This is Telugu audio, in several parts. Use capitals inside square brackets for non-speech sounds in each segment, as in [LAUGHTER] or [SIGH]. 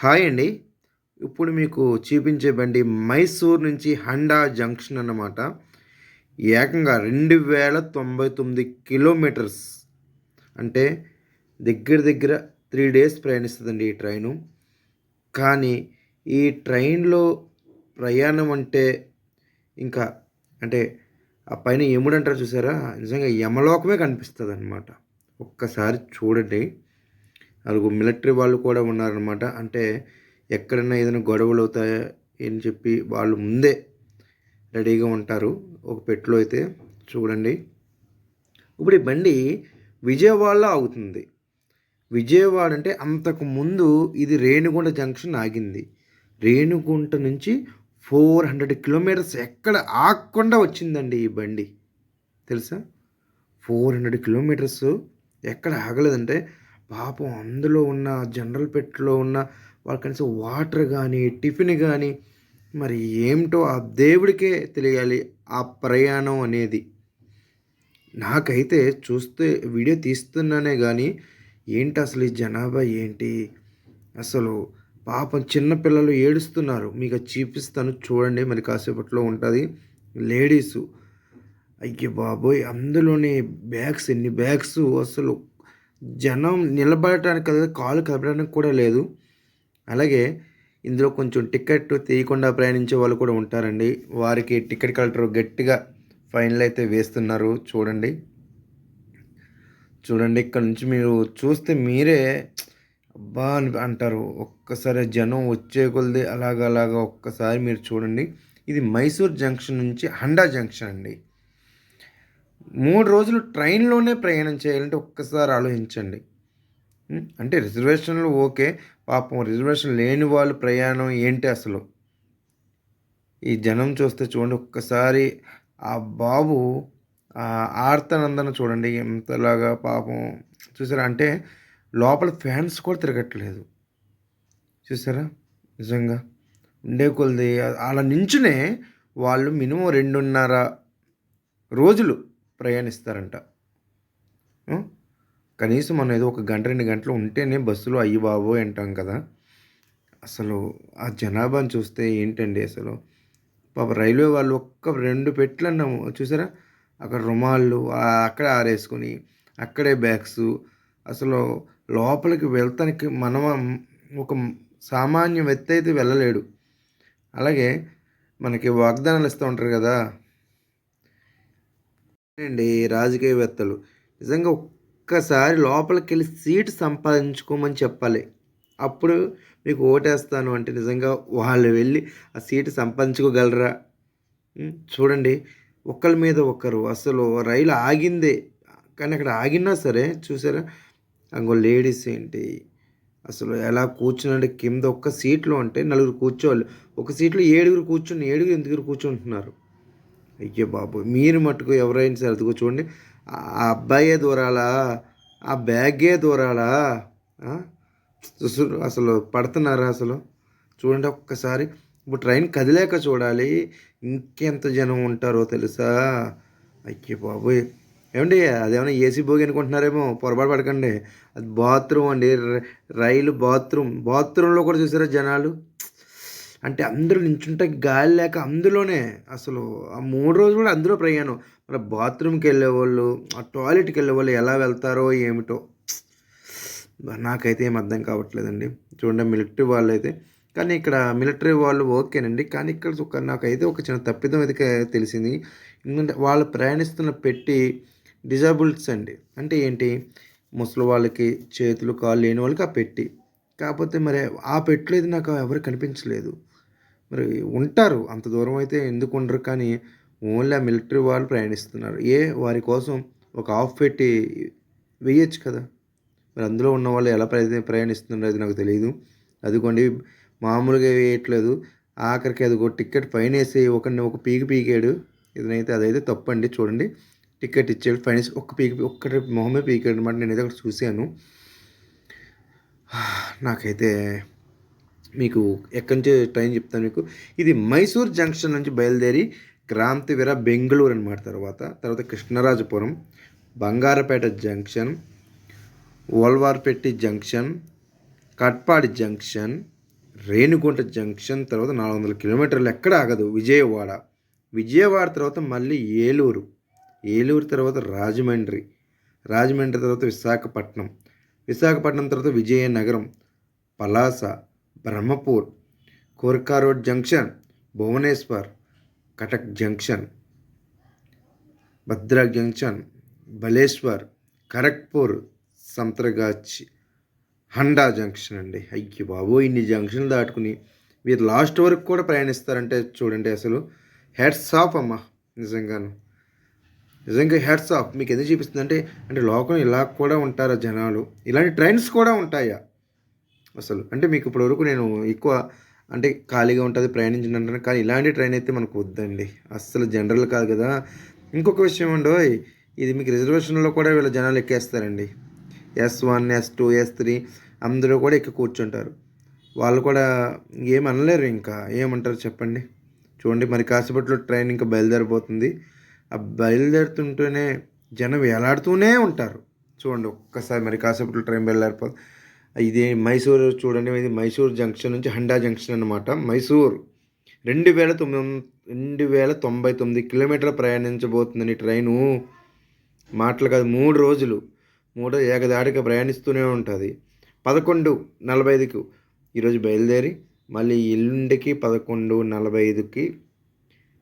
హాయ్ అండి. ఇప్పుడు మీకు చూపించే బండి మైసూర్ నుంచి హండా జంక్షన్ అన్నమాట. ఏకంగా రెండు వేల తొంభై తొమ్మిది కిలోమీటర్స్. అంటే దగ్గర దగ్గర త్రీ డేస్ ప్రయాణిస్తుందండి ఈ ట్రైను. కానీ ఈ ట్రైన్లో ప్రయాణం అంటే ఇంకా అంటే ఆ పైన ఎముడు అంటారు చూసారా? నిజంగా యమలోకమే కనిపిస్తుంది అనమాట ఒక్కసారి చూడండి. అలాగే మిలిటరీ వాళ్ళు కూడా ఉన్నారనమాట అంటే ఎక్కడైనా ఏదైనా గొడవలు అవుతాయా అని చెప్పి వాళ్ళు ముందే రెడీగా ఉంటారు. ఒక పెట్టులో అయితే చూడండి. ఇప్పుడు ఈ బండి విజయవాడలో ఆగుతుంది. విజయవాడ అంటే అంతకు ముందు ఇది రేణుగుంట జంక్షన్ ఆగింది. రేణుగుంట నుంచి ఫోర్ హండ్రెడ్ కిలోమీటర్స్ ఎక్కడ ఆగకుండా వచ్చిందండి ఈ బండి. తెలుసా? ఫోర్ హండ్రెడ్ కిలోమీటర్స్ ఎక్కడ ఆగలేదంటే పాపం అందులో ఉన్న జనరల్ పెట్టులో ఉన్న వాళ్ళు కనీసం వాటర్ కానీ టిఫిన్ కానీ మరి ఏమిటో ఆ దేవుడికే తెలియాలి ఆ ప్రయాణం అనేది. నాకైతే చూస్తే వీడియో తీస్తున్నానే కానీ ఏంటి అసలు ఈ జనాభా ఏంటి? అసలు పాపం చిన్నపిల్లలు ఏడుస్తున్నారు. మీకు చూపిస్తాను చూడండి మరి కాసేపట్లో ఉంటుంది. లేడీసు అయ్యో బాబోయ్ అందులోని బ్యాగ్స్ ఎన్ని బ్యాగ్స్ అసలు. జనం నిలబడటానికి కదా కాలు కదపడానికి కూడా లేదు. అలాగే ఇందులో కొంచెం టికెట్ తీయకుండా ప్రయాణించే వాళ్ళు కూడా ఉంటారండి. వారికి టికెట్ కలెక్టర్ గట్టిగా ఫైన్లు అయితే వేస్తున్నారు. చూడండి. చూడండి ఇక్కడ నుంచి మీరు చూస్తే మీరే అబ్బా అని అంటారు. ఒక్కసారి జనం వచ్చే కొలది అలాగ అలాగా ఒక్కసారి మీరు చూడండి. ఇది మైసూర్ జంక్షన్ నుంచి హండా జంక్షన్ అండి. మూడు రోజులు ట్రైన్లోనే ప్రయాణం చేయాలంటే ఒక్కసారి ఆలోచించండి. అంటే రిజర్వేషన్లు ఓకే పాపం రిజర్వేషన్ లేని వాళ్ళు ప్రయాణం ఏంటి అసలు? ఈ జనం చూస్తే చూడండి ఒక్కసారి ఆ బాబు ఆర్తనందన చూడండి ఎంతలాగా పాపం చూసారా? అంటే లోపల ఫ్యాన్స్ కూడా తిరగట్లేదు. చూసారా? నిజంగా ఉండే కొలది అలా నించునే వాళ్ళు మినిమం రెండున్నర రోజులు ప్రయాణిస్తారంట. కనీసం మనం ఏదో ఒక గంట రెండు గంటలు ఉంటేనే బస్సులో అయ్యి బాబోయ్ అంటాం కదా. అసలు ఆ జనాభాని చూస్తే ఏంటండి అసలు? పాప రైల్వే వాళ్ళు ఒక్క రెండు పెట్లు అన్నాము చూసారా? అక్కడ రుమాళ్ళు అక్కడే ఆరేసుకొని అక్కడే బ్యాగ్స్. అసలు లోపలికి వెళ్తానికి మనం ఒక సామాన్య వ్యక్తి అయితే వెళ్ళలేడు. అలాగే మనకి వాగ్దానాలు ఇస్తూ ఉంటారు కదా. అండి రాజకీయవేత్తలు? నిజంగా ఒక్కసారి లోపలికి వెళ్ళి సీటు సంపాదించుకోమని చెప్పాలి. అప్పుడు మీకు ఓటేస్తాను అంటే నిజంగా వాళ్ళు వెళ్ళి ఆ సీటు సంపాదించుకోగలరా? చూడండి. ఒకరి మీద ఒకరు అసలు రైలు ఆగిందే. కానీ అక్కడ ఆగినా సరే చూసారా? అంగో లేడీస్ ఏంటి? అసలు ఎలా కూర్చునంటే కింద ఒక్క సీట్లో అంటే నలుగురు కూర్చోవాలి. ఒక సీట్లో ఏడుగురు కూర్చుని ఏడుగురు ఎందుకు కూర్చుంటున్నారు అయ్యో బాబు మీరు మట్టుకు ఎవరైనా సరే అదిగో చూడండి. ఆ అబ్బాయే దూరాలా? ఆ బ్యాగే దూరాలా? చూసు- అసలు పడుతున్నారా అసలు? చూడండి ఒక్కసారి. ఇప్పుడు ట్రైన్ కదిలేక చూడాలి. ఇంకెంత జనం ఉంటారో తెలుసా? అయ్యో బాబోయ్. ఏమండి అదేమైనా ఏసీ భోగి అనుకుంటున్నారేమో? పొరపాటు పడకండి. అది బాత్రూమ్ అండి. రైలు బాత్రూమ్. బాత్రూంలో కూడా చూసారా జనాలు? అంటే అందరూ నించుంటే గాలి లేక అందులోనే అసలు ఆ మూడు రోజులు కూడా అందులో ప్రయాణం. మరి బాత్రూమ్కి వెళ్ళేవాళ్ళు ఆ టాయిలెట్కి వెళ్ళేవాళ్ళు ఎలా వెళ్తారో ఏమిటో నాకైతే ఏం అర్థం కావట్లేదండి. చూడండి మిలిటరీ వాళ్ళు అయితే కానీ ఇక్కడ మిలిటరీ వాళ్ళు ఓకేనండి. కానీ ఇక్కడ ఒక నాకైతే ఒక చిన్న తప్పిదం అయితే తెలిసింది. ఎందుకంటే వాళ్ళు ప్రయాణిస్తున్న పెట్టి డిజాబుల్స్ అండి. అంటే ఏంటి? ముసలి వాళ్ళకి చేతులు కాళ్ళు లేని వాళ్ళకి ఆ పెట్టి. కాకపోతే మరి ఆ పెట్టులో అయితే నాకు ఎవరు కనిపించలేదు. మరి ఉంటారు. అంత దూరం అయితే ఎందుకు ఉండరు. కానీ ఓన్లీ ఆ మిలిటరీ వాళ్ళు ప్రయాణిస్తున్నారు. ఏ వారి కోసం ఒక ఆఫ్ పెట్టి వేయచ్చు కదా. మరి అందులో ఉన్న వాళ్ళు ఎలా ప్రయా ప్రయాణిస్తున్నారో అది నాకు తెలియదు అదిగోండి మామూలుగా వేయట్లేదు. ఆఖరికి అది ఒక టికెట్ పైన వేసి ఒకరిని ఒక పీకి పీకాడు. ఇదనైతే అదైతే తప్పండి. చూడండి టికెట్ ఇచ్చాడు ఫైన్ వేసి ఒక్క పీకి ఒక్కటి మొహమే పీకాడు అనమాట. నేనైతే అక్కడ చూశాను. [SIGHS] నాకైతే మీకు ఎక్కడి నుంచి ట్రైన్ చెప్తాను మీకు. ఇది మైసూర్ జంక్షన్ నుంచి బయలుదేరి క్రాంతివీర బెంగళూరు అనమాట తర్వాత. తర్వాత Krishnarajapuram Bangarapet junction Jolarpettai junction Katpadi junction Renigunta junction తర్వాత నాలుగు వందల కిలోమీటర్లు ఎక్కడ ఆగదు. విజయవాడ. విజయవాడ తర్వాత మళ్ళీ ఏలూరు. ఏలూరు తర్వాత రాజమండ్రి. రాజమండ్రి తర్వాత విశాఖపట్నం. విశాఖపట్నం తర్వాత Vizianagaram. Palasa. Brahmapur Khurda road junction Bhubaneswar Cuttack junction Bhadrak junction Baleshwar Kharagpur Santragachi Honda junction అండి. అయ్యి బాబు ఇన్ని జంక్షన్లు దాటుకుని మీరు లాస్ట్ వరకు కూడా ప్రయాణిస్తారంటే చూడండి అసలు. హెడ్స్ ఆఫ్ అమ్మ నిజంగాను. నిజంగా హెడ్స్ ఆఫ్ మీకు ఎందుకు చూపిస్తుంది అంటే అంటే లోకం ఇలా కూడా ఉంటారా జనాలు? ఇలాంటి ట్రైన్స్ కూడా ఉంటాయా? అసలు. అంటే మీకు ఇప్పటివరకు నేను ఎక్కువ అంటే ఖాళీగా ఉంటుంది ప్రయాణించినంటాను కానీ ఇలాంటి ట్రైన్ అయితే మనకు వద్దండి. అస్సలు జనరల్ కాదు కదా. ఇంకొక విషయం అండి ఓయ్, ఇది మీకు రిజర్వేషన్లో కూడా వీళ్ళ జనాలు ఎక్కేస్తారండి. S one S two S three అందరూ కూడా ఎక్కి కూర్చుంటారు. వాళ్ళు కూడా ఏం అనలేరు ఇంకా. ఏమంటారు చెప్పండి. చూడండి మరి కాసేపట్లో ట్రైన్ ఇంకా బయలుదేరిపోతుంది ఆ బయలుదేరుతుంటేనే జనం వేలాడుతూనే ఉంటారు. చూడండి ఒక్కసారి మరి కాసేపట్లో ట్రైన్ బయలుదేరిపోతుంది ఇది మైసూరు చూడండి ఇది మైసూర్ జంక్షన్ నుంచి హండా జంక్షన్ అనమాట మైసూర్ రెండు వేల తొమ్మిది రెండు వేల తొంభై తొమ్మిది కిలోమీటర్లు ప్రయాణించబోతుందని ట్రైను. మాటలు కాదు మూడు రోజులు మూడో ఏకదాటిగా ప్రయాణిస్తూనే ఉంటుంది. పదకొండు నలభై ఐదుకు ఈరోజు బయలుదేరి మళ్ళీ ఎల్లుండికి పదకొండు నలభై ఐదుకి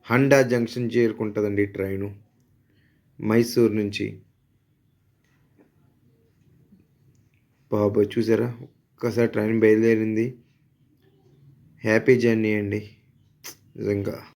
హండా జంక్షన్ చేరుకుంటుందండి ట్రైను. మైసూర్ నుంచి. బాబోయ్ చూసారా? ఒక్కసారి ట్రైన్ బయలుదేరింది. హ్యాపీ జర్నీ అండి. నిజంగా.